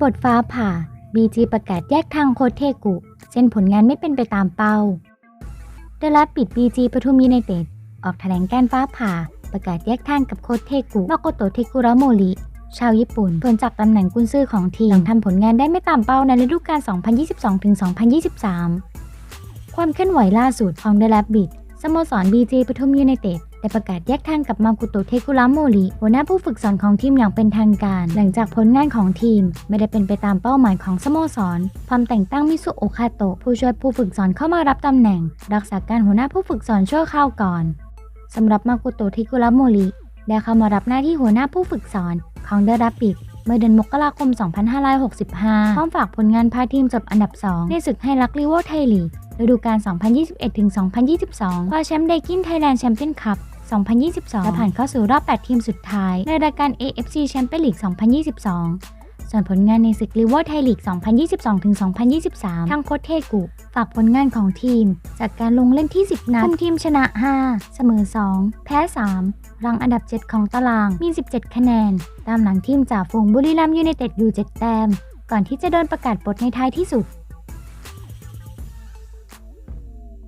บทฟ้าผ่า BG ประกาศแยกทางโคเทกุเส้นผลงานไม่เป็นไปตามเป้าเดลับปิด BG ปทุมยูไนเต็ดออกแถลงการฟ้าผ่า ประกาศแยกทางกับโคเทกุมาโกโตเทกุระโมริชาวญี่ปุ่นพ้นจากตำแหน่งกุนซือของทีมหลังทำผลงานได้ไม่ตามเป้าในฤดูกาล 2022-2023 ความเคลื่อนไหวล่าสุดของเดลับบิดสโมสร BG ปทุมยูไนเต็ด ได้ประกาศแยกทางกับมากุโตะเทกุระโมริหัวหน้าผู้ฝึกสอนของทีมอย่างเป็นทางการ หลังจากผลงานของทีม ไม่ได้เป็นไปตามเป้าหมายของสโมสรพร้อมแต่งตั้งมิสุโอคาโตะผู้ช่วยผู้ฝึกสอนเข้ามารับตำแหน่ง รักษาการหัวหน้าผู้ฝึกสอนชั่วคราวก่อนสำหรับมากุโตะเทกุระโมริได้เข้ามารับหน้าที่หัวหน้าผู้ฝึกสอนของเดรับปิดเมื่อเดือนมกราคม 2565 พร้อมฝากผลงานพาทีมจบอันดับ 2 ในศึกไฮรักลิเวอร์ไทยลีก ฤดูกาล 2021-2022 คว้าแชมป์ไดกินไทยแลนด์แชมเปี้ยนคัพ2022 และผ่านเข้าสู่รอบ 8 ทีมสุดท้าย ในรายการ AFC Champions League 2022 ส่วนผลงานในศึกลิเวอร์ไทยลีก 2022-2023 ทางโคชเทกุฝากผลงานของทีม จากการลงเล่นที่ 10 นัดคุมทีมชนะ 5 เสมอ 2 แพ้ 3 รังอันดับ 7 ของตาราง มี 17 คะแนน ตามหลังทีมจ่าฝูงบุรีรัมย์ยูไนเต็ดอยู่ 7 แต้ม ก่อนที่จะโดนประกาศปลดในท้ายที่สุด